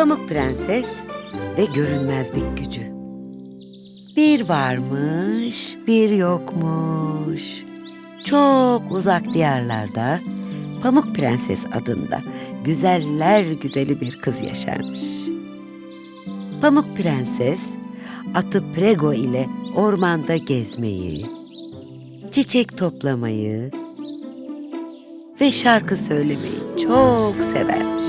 Pamuk Prenses ve Görünmezlik Gücü. Bir varmış, bir yokmuş. Çok uzak diyarlarda Pamuk Prenses adında güzeller güzeli bir kız yaşarmış. Pamuk Prenses atı Prego ile ormanda gezmeyi, çiçek toplamayı ve şarkı söylemeyi çok severmiş.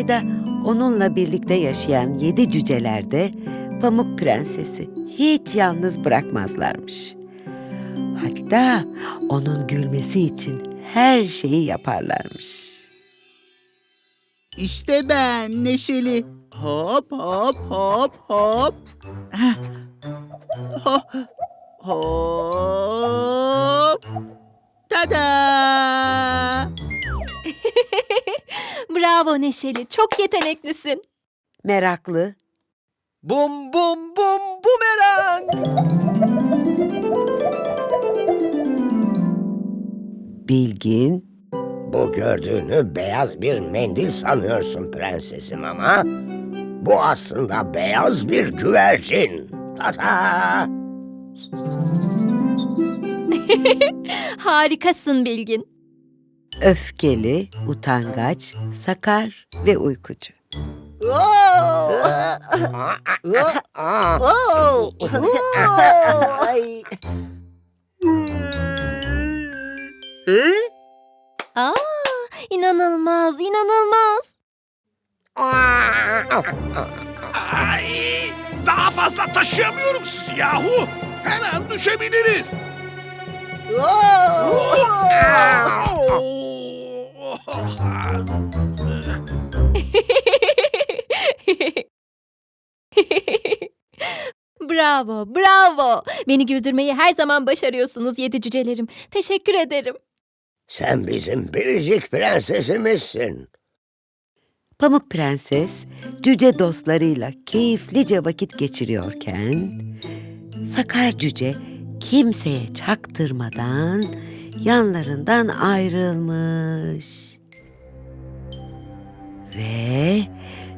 Sarayda onunla birlikte yaşayan yedi cüceler de Pamuk Prensesi hiç yalnız bırakmazlarmış. Hatta onun gülmesi için her şeyi yaparlarmış. İşte ben Neşeli. Hop hop hop hop. Hop. Hop. Tada! Bravo Neşeli çok yeteneklisin Meraklı, Bum bum bum bumerang. bilgin, Bu gördüğünü beyaz bir mendil sanıyorsun prensesim ama bu aslında beyaz bir güvercin. Tata! Harikasın Bilgin öfkeli, utangaç, sakar ve uykucu. Oh! Aa, Oh! Ay. Aa, inanılmaz inanılmaz Ay, daha fazla taşıyamıyorum sizi yahu. Her an düşebiliriz. Bravo, bravo. Beni güldürmeyi her zaman başarıyorsunuz yedi cücelerim. Teşekkür ederim. Sen bizim biricik prensesimizsin. Pamuk Prenses cüce dostlarıyla keyiflice vakit geçiriyorken Sakar cüce kimseye çaktırmadan yanlarından ayrılmış. Ve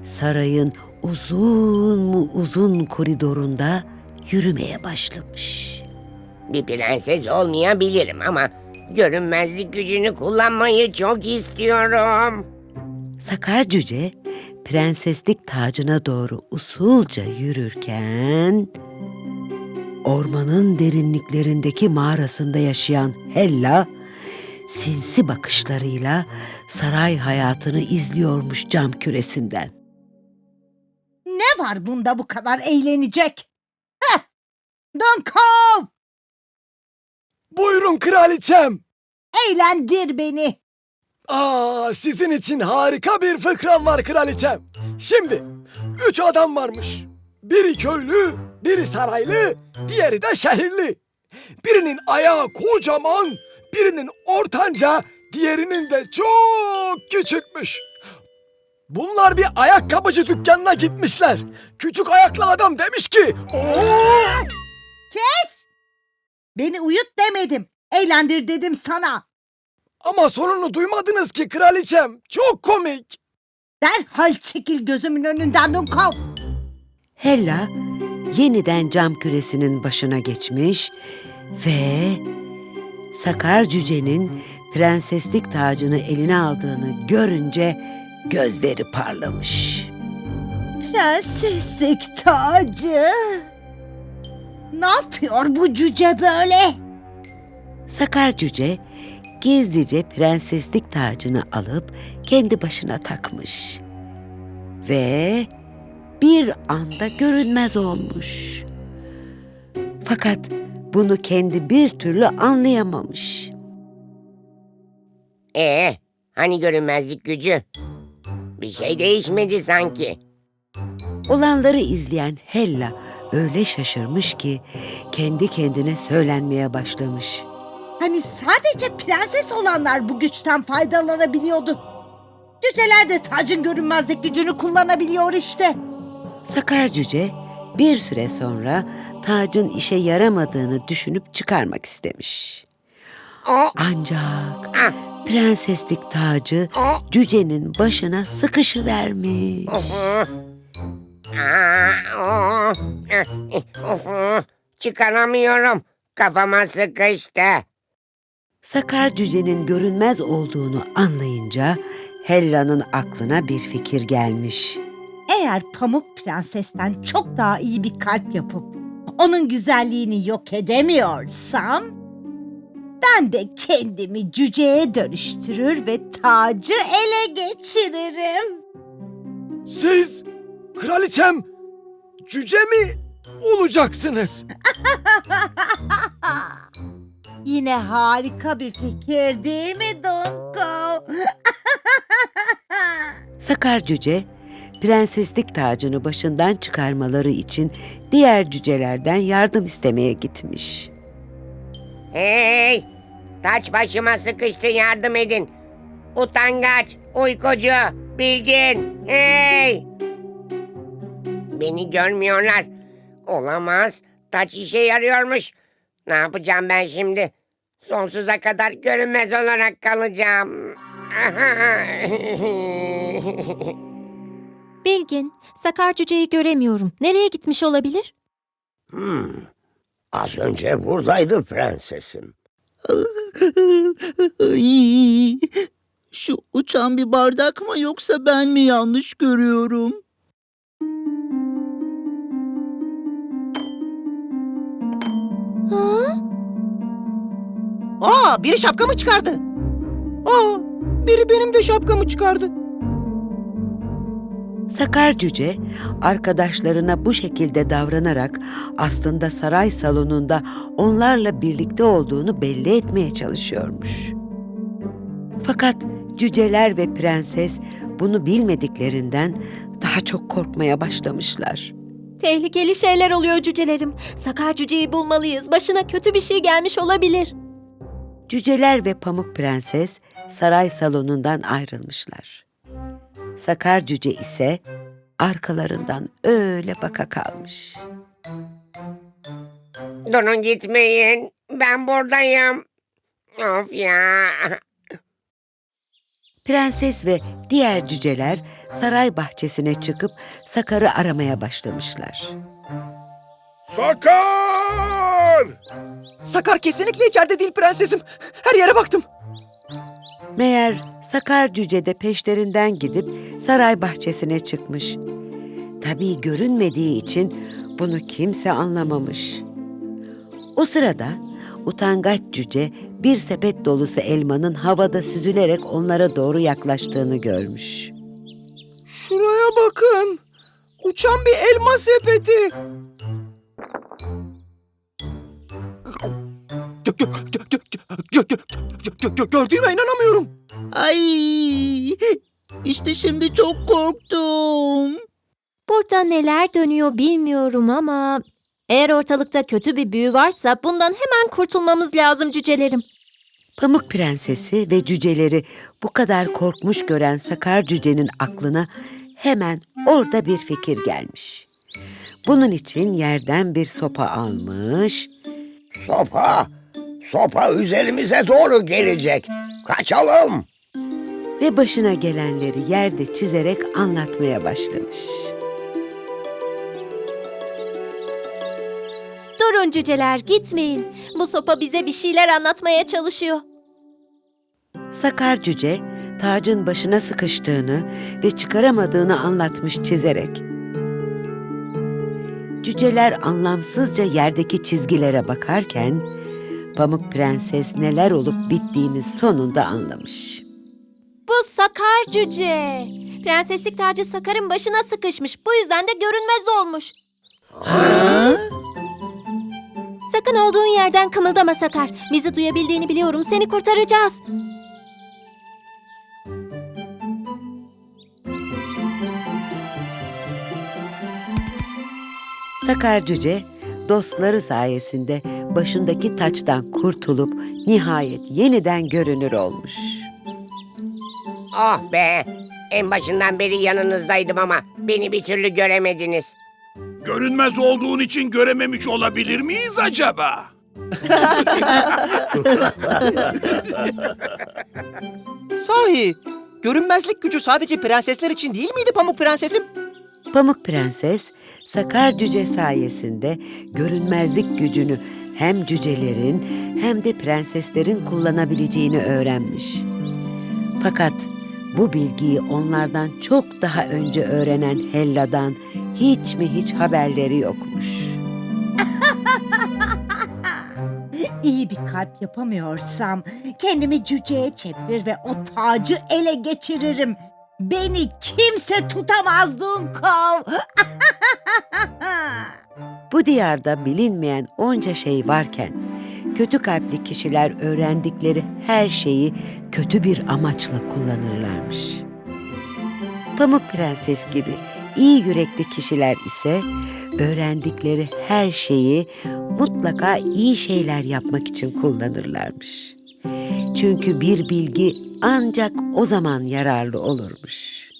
sarayın uzun mu uzun koridorunda yürümeye başlamış. Bir prenses olmayabilirim ama görünmezlik gücünü kullanmayı çok istiyorum. Sakar cüce prenseslik tacına doğru usulca yürürken ormanın derinliklerindeki mağarasında yaşayan Hella sinsi bakışlarıyla saray hayatını izliyormuş cam küresinden. Ne var bunda bu kadar eğlenecek? Heh! Dunkov! Buyurun kraliçem. Eğlendir beni. Aa, sizin için harika bir fıkram var kraliçem. Şimdi üç adam varmış. Biri köylü, biri saraylı, diğeri de şehirli. Birinin ayağı kocaman, birinin ortanca, diğerinin de çok küçükmüş. Bunlar bir ayakkabıcı dükkanına gitmişler. Küçük ayaklı adam demiş ki, "Oo!" Kes! Beni uyut demedim. Eğlendir dedim sana. Ama sonunu duymadınız ki kraliçem. Çok komik. Derhal çekil gözümün önünden Dunkov. Hella yeniden cam küresinin başına geçmiş ve Sakar cücenin prenseslik tacını eline aldığını görünce gözleri parlamış. Prenseslik tacı. Ne yapıyor bu cüce böyle? Sakar cüce gizlice prenseslik tacını alıp kendi başına takmış. Ve bir anda görünmez olmuş. Fakat bunu kendi bir türlü anlayamamış. Ee, hani görünmezlik gücü? Bir şey değişmedi sanki. Olanları izleyen Hella öyle şaşırmış ki kendi kendine söylenmeye başlamış. Hani sadece prenses olanlar bu güçten faydalanabiliyordu. Cüceler de tacın görünmezlik gücünü kullanabiliyor işte. Sakar cüce bir süre sonra tacın işe yaramadığını düşünüp çıkarmak istemiş. Ancak prenseslik tacı cücenin başına eh, of. Çıkaramıyorum. Kafama sıkıştı. Sakar cücenin görünmez olduğunu anlayınca Hella'nın aklına bir fikir gelmiş. Eğer Pamuk Prenses'ten çok daha iyi bir kalp yapıp onun güzelliğini yok edemiyorsam ben de kendimi cüceye dönüştürür ve tacı ele geçiririm. Siz kraliçem cüce mi olacaksınız? Yine harika bir fikir değil mi Dunko? Sakar cüce prenseslik tacını başından çıkarmaları için diğer cücelerden yardım istemeye gitmiş. Hey! Taç başıma sıkıştı yardım edin. Utangaç, uykucu, bilgin. Hey! Beni görmüyorlar. Olamaz. Taç işe yarıyormuş. Ne yapacağım ben şimdi? Sonsuza kadar görünmez olarak kalacağım. Bilgin, Sakar cüceyi göremiyorum. Nereye gitmiş olabilir? Az önce buradaydı prensesim. Ay, Şu uçan bir bardak mı yoksa ben mi yanlış görüyorum? Ha? Aa, biri şapkamı çıkardı. Aa, biri benim de şapkamı çıkardı. Sakar cüce arkadaşlarına bu şekilde davranarak aslında saray salonunda onlarla birlikte olduğunu belli etmeye çalışıyormuş. Fakat cüceler ve prenses bunu bilmediklerinden daha çok korkmaya başlamışlar. Tehlikeli şeyler oluyor cücelerim. Sakar cüceyi bulmalıyız. Başına kötü bir şey gelmiş olabilir. Cüceler ve Pamuk Prenses saray salonundan ayrılmışlar. Sakar cüce ise arkalarından öyle baka kalmış. Durun gitmeyin. Ben buradayım. Of ya. Prenses ve diğer cüceler saray bahçesine çıkıp Sakar'ı aramaya başlamışlar. Sakar! Sakar kesinlikle içeride değil prensesim. Her yere baktım. Meğer Sakar cüce de peşlerinden gidip saray bahçesine çıkmış. Tabii görünmediği için bunu kimse anlamamış. O sırada utangaç cüce bir sepet dolusu elmanın havada süzülerek onlara doğru yaklaştığını görmüş. Şuraya bakın. Uçan bir elma sepeti. Gördüğüme inanamıyorum. Ay, işte şimdi çok korktum. Burada neler dönüyor bilmiyorum ama... Eğer ortalıkta kötü bir büyü varsa bundan hemen kurtulmamız lazım cücelerim. Pamuk Prensesi ve cüceleri bu kadar korkmuş gören Sakar cücenin aklına hemen orada bir fikir gelmiş. Bunun için yerden bir sopa almış Sopa. Sopa üzerimize doğru gelecek. Kaçalım. ve başına gelenleri yerde çizerek anlatmaya başlamış. Durun cüceler gitmeyin. Bu sopa bize bir şeyler anlatmaya çalışıyor. Sakar cüce tacın başına sıkıştığını ve çıkaramadığını anlatmış çizerek. Cüceler anlamsızca yerdeki çizgilere bakarken Pamuk Prenses neler olup bittiğini sonunda anlamış. Bu Sakar cüce. Prenseslik tacı Sakar'ın başına sıkışmış. Bu yüzden de görünmez olmuş. Sakın olduğun yerden kımıldama Sakar. Bizi duyabildiğini biliyorum. Seni kurtaracağız. Sakar Cüce dostları sayesinde başındaki taçtan kurtulup nihayet yeniden görünür olmuş. Oh be! En başından beri yanınızdaydım ama beni bir türlü göremediniz. Görünmez olduğun için görememiş olabilir miyiz acaba? Sahi, görünmezlik gücü sadece prensesler için değil miydi Pamuk Prensesim? Pamuk Prenses, Sakar Cüce sayesinde görünmezlik gücünü hem cücelerin hem de prenseslerin kullanabileceğini öğrenmiş. Fakat bu bilgiyi onlardan çok daha önce öğrenen Hella'dan hiç mi hiç haberleri yokmuş. İyi bir kalp yapamıyorsam kendimi cüceye çevirir ve o tacı ele geçiririm. Beni kimse tutamaz Dunkov. Bu diyarda bilinmeyen onca şey varken, kötü kalpli kişiler öğrendikleri her şeyi kötü bir amaçla kullanırlarmış. Pamuk Prenses gibi iyi yürekli kişiler ise öğrendikleri her şeyi mutlaka iyi şeyler yapmak için kullanırlarmış. Çünkü bir bilgi ancak o zaman yararlı olurmuş.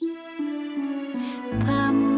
Pamuk